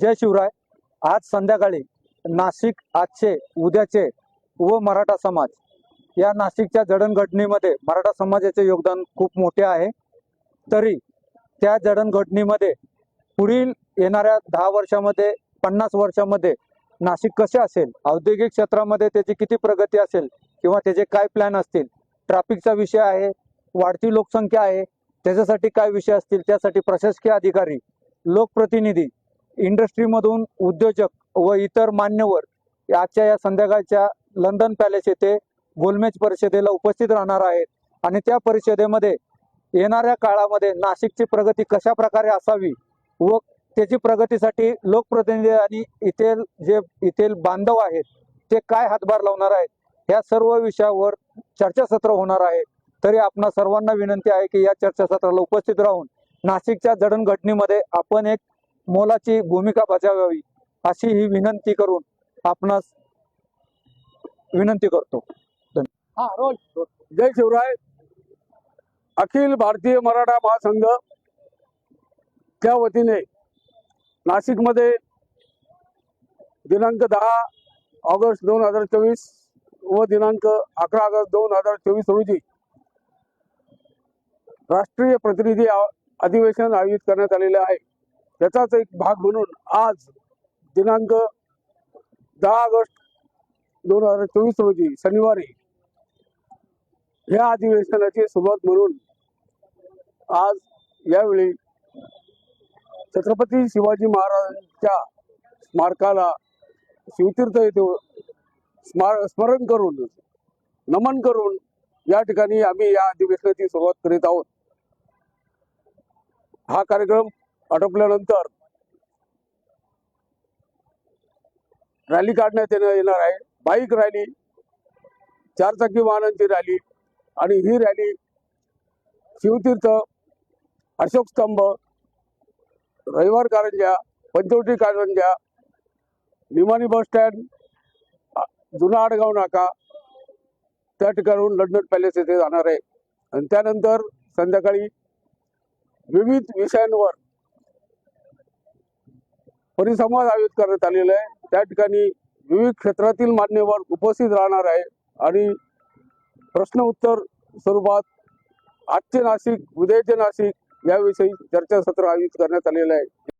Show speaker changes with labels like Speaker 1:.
Speaker 1: जय शिवराय. आज संध्याकाळी नाशिक आजचे उद्याचे व मराठा समाज. या नाशिकच्या जडणघडणीमध्ये मराठा समाजाचे योगदान खूप मोठे आहे. तरी त्या जडणघडणीमध्ये पुढील येणाऱ्या दहा वर्षामध्ये पन्नास वर्षामध्ये नाशिक कसे असेल? औद्योगिक क्षेत्रामध्ये त्याची किती प्रगती असेल? किंवा त्याचे काय प्लॅन असतील? ट्रॅफिकचा विषय आहे वाढती लोकसंख्या आहे त्याच्यासाठी काय विषय असतील? त्यासाठी प्रशासकीय अधिकारी लोकप्रतिनिधी इंडस्ट्रीमधून उद्योजक व इतर मान्यवर आजच्या या संध्याकाळच्या लंडन पॅलेस येथे गोलमेज परिषदेला उपस्थित राहणार आहेत. आणि त्या परिषदेमध्ये येणाऱ्या काळामध्ये नाशिकची प्रगती कशा प्रकारे असावी व त्याची प्रगतीसाठी लोकप्रतिनिधी आणि इथेल जे इथेल बांधव आहेत ते काय हातभार लावणार आहेत ह्या सर्व विषयावर चर्चासत्र होणार आहे. तरी आपणा सर्वांना विनंती आहे की या चर्चासत्राला उपस्थित राहून नाशिकच्या जडणघडणीमध्ये आपण एक मोलाची भूमिका बजावावी अशी ही विनंती करून आपणास विनंती करतो.
Speaker 2: हा रोल. जय शिवराय. अखिल भारतीय मराठा महासंघ च्या वतीने नाशिकमध्ये दिनांक दहा ऑगस्ट दोन हजार चोवीस व दिनांक अकरा ऑगस्ट दोन हजार चोवीस रोजी राष्ट्रीय प्रतिनिधी अधिवेशन आयोजित करण्यात आलेले आहे. त्याचाच एक भाग म्हणून आज दिनांक दहा ऑगस्ट दोन हजार चोवीस रोजी शनिवारी या अधिवेशनाची सुरुवात म्हणून आज यावेळी छत्रपती शिवाजी महाराजांच्या स्मारकाला शिवतीर्थ येथे स्मार स्मरण करून नमन करून या ठिकाणी आम्ही या अधिवेशनाची सुरुवात करीत आहोत. हा कार्यक्रम आटोपल्यानंतर रॅली काढण्यात येणार आहे. बाईक रॅली चारचाकी वाहनांची रॅली आणि ही रॅली शिवतीर्थ अशोक स्तंभ रविवार कारंजा पंचवटी कारंजा निमाणी बस स्टँड जुना आडगाव नाका त्या ठिकाणाहून लंडन पॅलेस येथे जाणार आहे. आणि त्यानंतर संध्याकाळी विविध विषयांवर परिसंवाद आयोजित करण्यात आलेला आहे. त्या ठिकाणी विविध क्षेत्रातील मान्यवर उपस्थित राहणार आहे आणि प्रश्न उत्तर स्वरूपात आजचे नाशिक उद्याचे नाशिक याविषयी चर्चासत्र आयोजित करण्यात आलेलं आहे.